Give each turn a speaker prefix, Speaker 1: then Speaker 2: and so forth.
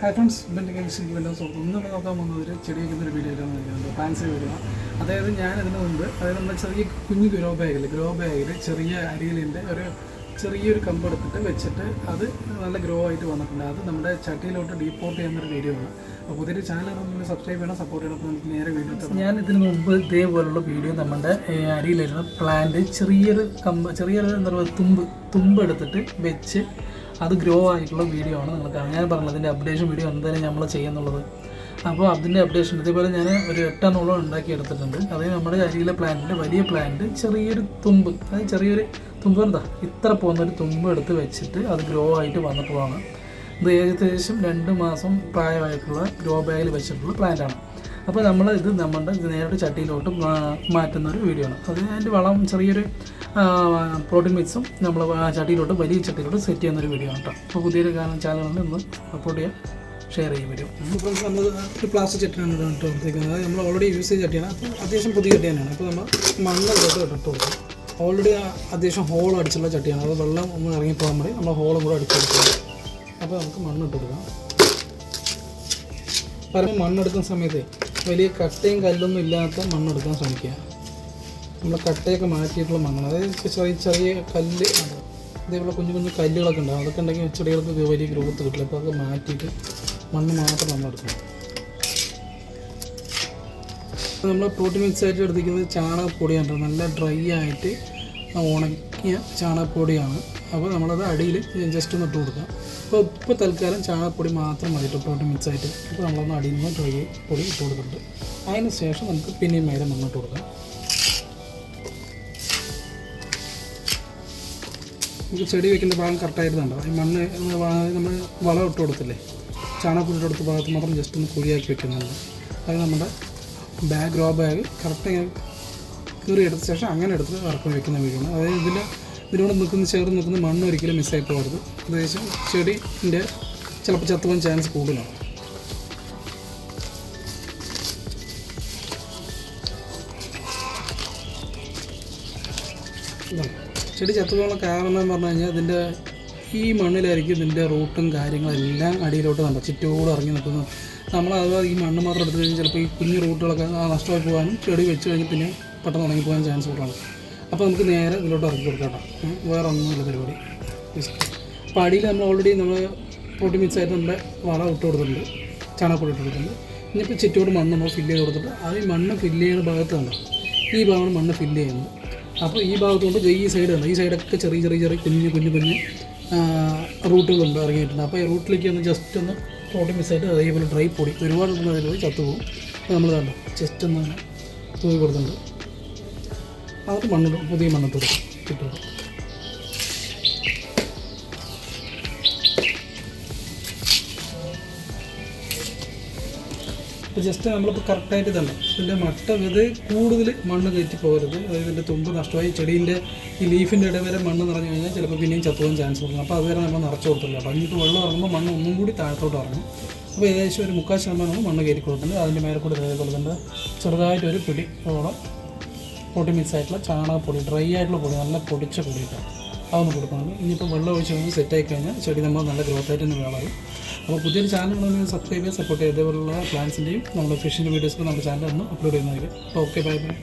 Speaker 1: Hi friends കെമിസ്ട്രിക്ക് വേണ്ട സുഹൃത്ത് ഇന്ന് നമ്മൾ നോക്കാൻ പോകുന്നത്. ഒരു ചെടി വയ്ക്കുന്ന ഒരു വീഡിയോ ആയിട്ടാണ് നിൽക്കുന്നത് ഫാൻസി വീഡിയോ അതായത് ഞാൻ ഇതിന് മുമ്പ് അതായത് നമ്മൾ ചെറിയ കുഞ്ഞു ഗ്രോ ബാഗിൽ ഗ്രോ ബാഗിൽ ചെറിയ അരിയിലിന്റെ ഒരു ചെറിയൊരു കമ്പ് എടുത്തിട്ട് വെച്ചിട്ട് അത് നല്ല ഗ്രോ ആയിട്ട് വന്നിട്ടുണ്ട്. അത് നമ്മുടെ ചട്ടിയിലോട്ട് ഡീപ്പോർട്ട് ചെയ്യുന്ന ഒരു വീഡിയോ ആണ്. അപ്പോൾ പുതിയൊരു ചാനൽ ഒന്ന് സബ്സ്ക്രൈബ് ചെയ്യണം സപ്പോർട്ട് ചെയ്യണം. അപ്പോൾ നമുക്ക് നേരെ വീഡിയോ ഞാൻ ഇതിന് മുമ്പ് ഇതേപോലുള്ള വീഡിയോ നമ്മുടെ അരിയിലിരുന്ന പ്ലാന്റ് ചെറിയൊരു കമ്പ് ചെറിയൊരു എന്താ പറയുക തുമ്പ് തുമ്പ് എടുത്തിട്ട് വെച്ച് അത് ഗ്രോ ആയിട്ടുള്ള വീഡിയോ ആണ് നിങ്ങൾക്ക് ഞാൻ പറഞ്ഞത് അതിന്റെ അപ്ഡേഷൻ വീഡിയോ എന്തായാലും നമ്മൾ ചെയ്യുന്നുള്ളത്. അപ്പോൾ അതിന്റെ അപ്ഡേഷൻ ഇതേപോലെ ഞാൻ ഒരു എട്ടെണ്ണോളം ഉണ്ടാക്കി എടുത്തിട്ടുണ്ട്. അതായത് നമ്മുടെ അരിയിലെ പ്ലാന്റിന്റെ വലിയ പ്ലാന്റ് ചെറിയൊരു തുമ്പ് അതായത് ചെറിയൊരു തുമ്പ് എന്താ ഇത്ര പോകുന്നൊരു തുമ്പ് എടുത്ത് വെച്ചിട്ട് അത് ഗ്രോ ആയിട്ട് വന്നപ്പോഴാണ്. ഇത് ഏകദേശം രണ്ട് മാസം പ്രായമായിട്ടുള്ള ഗ്രോ ബാഗിൽ വെച്ചിട്ടുള്ള പ്ലാന്റാണ് അപ്പോൾ നമ്മൾ ഇത് നമ്മുടെ നേരിട്ട് ചട്ടിയിലോട്ട് മാറ്റുന്ന ഒരു വീഡിയോ ആണ്. അത് അതിന്റെ വളം ചെറിയൊരു പ്രോട്ടീൻ മിക്സും നമ്മൾ ചട്ടിയിലോട്ട് വലിയ ചട്ടിയിലോട്ട് സെറ്റ് ചെയ്യുന്ന ഒരു വീഡിയോ ആണ് കേട്ടോ അപ്പോൾ പുതിയൊരു കാരണം ചാനലുകളിൽ ഒന്ന് സപ്പോർട്ട് ചെയ്യുക ഷെയർ ചെയ്യാൻ വീഡിയോ ഫ്രണ്ട്സ് നമ്മൾ ഒരു പ്ലാസ്റ്റിക് ചട്ടിയാണ് ഇട്ട് കൊടുത്തേക്കുന്നത് നമ്മൾ ഓൾറെഡി യൂസ് ചെയ്ത ചട്ടിയാണ്. അപ്പോൾ അത്യാവശ്യം പുതിയ ചട്ടി തന്നെയാണ്. അപ്പോൾ നമ്മൾ മണ്ണ് ഇട്ട് ഇട്ട് കൊടുക്കും. ഓൾറെഡി അത്യാവശ്യം ഹോൾ അടിച്ചുള്ള ചട്ടിയാണ്. അത് വെള്ളം ഒന്ന് ഇറങ്ങിപ്പോകാൻ മതി നമ്മൾ ഹോളും കൂടെ അടിച്ചു കൊടുക്കുക അപ്പോൾ നമുക്ക് മണ്ണ് ഇട്ട് കൊടുക്കാം. പറഞ്ഞ് മണ്ണെടുക്കുന്ന സമയത്ത് വലിയ കട്ടയും കല്ലൊന്നും ഇല്ലാത്ത മണ്ണെടുക്കാൻ ശ്രമിക്കുക. നമ്മൾ കട്ടയൊക്കെ മാറ്റിയിട്ടുള്ള മണ്ണാണ്. അതായത് ചെറിയ ചെറിയ കല്ല് ഇതേപോലെ കുഞ്ഞു കുഞ്ഞു കല്ലുകളൊക്കെ ഉണ്ടാവും. അതൊക്കെ ഉണ്ടെങ്കിൽ ചെടികൾക്ക് വലിയ ഗ്രോത്ത് കിട്ടില്ല. അപ്പോൾ അതൊക്കെ മാറ്റിയിട്ട് മണ്ണ് മാത്രം നമ്മൾ എടുക്കണം നമ്മൾ പ്രോട്ടീൻ മിക്സ് ആയിട്ട് എടുത്തിരിക്കുന്നത് ചാണകപ്പൊടിയാണ് നല്ല ഡ്രൈ ആയിട്ട് ഉണക്കിയ ചാണകപ്പൊടിയാണ്. അപ്പോൾ നമ്മളത് അടിയിൽ ജസ്റ്റ് ഒന്ന് ഇട്ട് കൊടുക്കാം. അപ്പോൾ ഇപ്പോൾ തൽക്കാലം ചാണകപ്പൊടി മാത്രം മതി. കേട്ടോ പ്രോട്ടീൻ മിക്സ് ആയിട്ട്. അപ്പോൾ നമ്മളൊന്ന് അടിയിൽ നിന്ന് ഡ്രൈ പൊടി ഇട്ട് കൊടുക്കുന്നുണ്ട് അതിന് ശേഷം നമുക്ക് പിന്നെയും മേലെ മുന്നോട്ട് കൊടുക്കാം. നമുക്ക് ചെടി വെക്കുന്ന ഭാഗം കറക്റ്റായിരുന്നുണ്ടോ ഈ മണ്ണ് നമ്മൾ വളം ഇട്ട് കൊടുത്തില്ലേ? ചാണകപ്പൊടി ഇട്ട് കൊടുത്ത ഭാഗത്ത് മാത്രം ജസ്റ്റ് ഒന്ന് കുഴിയാക്കി വെക്കുന്നുണ്ട്. അത് നമ്മുടെ ബാഗ് റോ ബാഗ് കറക്റ്റ് കീറി എടുത്ത ശേഷം അങ്ങനെ എടുത്ത് ഇറക്കി വെക്കുന്ന വീടാണ്. അതായത് ഇതിൽ ഇതിനോട് നിൽക്കുന്ന ചേർന്ന് നിൽക്കുന്ന മണ്ണ് ഒരിക്കലും മിസ്സായി പോകരുത്. ഏകദേശം ചെടിന്റെ ചിലപ്പോൾ ചത്തുവാൻ ചാൻസ് കൂടുതലാണ്. ചെടി ചത്തുപോകാനുള്ള കാരണം എന്ന് പറഞ്ഞു കഴിഞ്ഞാൽ ഇതിന്റെ ഈ മണ്ണിലായിരിക്കും ഇതിന്റെ റൂട്ടും കാര്യങ്ങളെല്ലാം അടിയിലോട്ട് നമ്മൾ ചുറ്റോട് ഇറങ്ങി നിൽക്കുന്നു. നമ്മൾ അത് ഈ മണ്ണ് മാത്രം എടുത്തു കഴിഞ്ഞാൽ ചിലപ്പോൾ ഈ കുഞ്ഞു റൂട്ടുകളൊക്കെ നഷ്ടമായി പോകാനും ചെടി വെച്ച് കഴിഞ്ഞ് പിന്നെ പെട്ടെന്ന് ഉണങ്ങി പോകാൻ ചാൻസ് കൂടുതലാണ് അപ്പോൾ നമുക്ക് നേരെ ഇതിലോട്ട് ഇറക്കി കൊടുക്കാം കേട്ടോ. വേറെ ഒന്നുമില്ല പരിപാടി. അപ്പോൾ അടിയിൽ നമ്മൾ ഓൾറെഡി നമ്മൾ പൊട്ടി മിക്സ് ആയിട്ട് നമ്മുടെ വള ഇട്ട് കൊടുത്തിട്ടുണ്ട്. ചാണകപ്പൊടി ഇട്ട് കൊടുത്തിട്ടുണ്ട്. ഇനിയിപ്പോൾ ചുറ്റോട് മണ്ണ് നമ്മൾ ഫില്ല് ചെയ്ത് കൊടുത്തിട്ട് അത് ഈ മണ്ണ് ഫില്ല് ചെയ്യുന്ന ഭാഗത്ത് ഈ ഭാഗമാണ് മണ്ണ് ഫില്ല് ചെയ്യുന്നത്. അപ്പോൾ ഈ ഭാഗത്തുകൊണ്ട് ഈ സൈഡ് ഈ സൈഡൊക്കെ ചെറിയ ചെറിയ ചെറിയ കുഞ്ഞ് കുഞ്ഞ് കുഞ്ഞ് റൂട്ടുകളുണ്ട് ഇറങ്ങിയിട്ടുണ്ട്. അപ്പോൾ ഈ റൂട്ടിലേക്ക് ഒന്ന് ജസ്റ്റ് ഒന്ന് പ്രോട്ടീൻ മിസ്സായിട്ട് അതേപോലെ ഡ്രൈ പൊടി ഒരുപാട് അതിൽ ചത്തുപോകും. അപ്പോൾ നമ്മൾ കണ്ടോ? ജസ്റ്റ് ഒന്ന് തൂക്കി കൊടുത്തിട്ടുണ്ട്. അത് മണ്ണിടും പുതിയ മണ്ണിട്ട് കൊടുക്കും. ഇപ്പം അപ്പോൾ ജസ്റ്റ് നമ്മളിപ്പോൾ കറക്റ്റായിട്ട് തന്നെ ഇതിന്റെ മട്ട ഇത് കൂടുതൽ മണ്ണ് കയറ്റി പോകരുത്. അതായത് ഇതിന്റെ തുമ്പ് നഷ്ടമായി. ചെടീന്റെ ഈ ലീഫിന്റെ ഇട വരെ മണ്ണ് നിറഞ്ഞു കഴിഞ്ഞാൽ ചിലപ്പോൾ പിന്നെയും ചത്തുപോകാൻ ചാൻസ് കൊടുക്കും അപ്പോൾ അതുവരെ നമ്മൾ നിറച്ച് കൊടുത്തില്ല. അപ്പോൾ ഇനിയിപ്പോൾ വെള്ളം ഇറങ്ങുമ്പോൾ മണ്ണ് ഒന്നും കൂടി താഴത്തോട്ട് ഇറങ്ങും. അപ്പോൾ ഏകദേശം ഒരു മുക്കാൽ ശതമാനമാണ് മണ്ണ് കയറ്റി കൊടുക്കുന്നത് അതിന്റെ മേലെ കൂടി ഇതേ കൊടുക്കേണ്ടത് ചെറുതായിട്ടൊരു പിടി ഓളം പൊടി മിക്സ് ആയിട്ടുള്ള ചാണകപ്പൊടി ഡ്രൈ ആയിട്ടുള്ള പൊടി നല്ല പൊടിച്ച പൊടി ഇട്ടാണ് അതൊന്ന് കൊടുക്കണം ഇനിയിപ്പോൾ വെള്ളം ഒഴിച്ച് കഴിഞ്ഞ് സെറ്റായി കഴിഞ്ഞാൽ ചെടി നമ്മൾ നല്ല ഗ്രോത്ത് ആയിട്ട് വേളായി അപ്പോൾ പുതിയൊരു ചാനൽ ഉണ്ടെങ്കിൽ സബ്സ്ക്രൈബ് ചെയ്യുക സപ്പോർട്ട് ചെയ്യുക. ഇതേപോലുള്ള പ്ലാൻസിന്റെയും നമ്മുടെ ഫിഷിന്റെ വീഡിയോസൊക്കെ നമ്മുടെ ചാനൽ ഒന്ന് അപ്ലോഡ് ചെയ്യുന്നതായിരിക്കും. അപ്പോൾ ഓക്കെ ബൈ ബൈ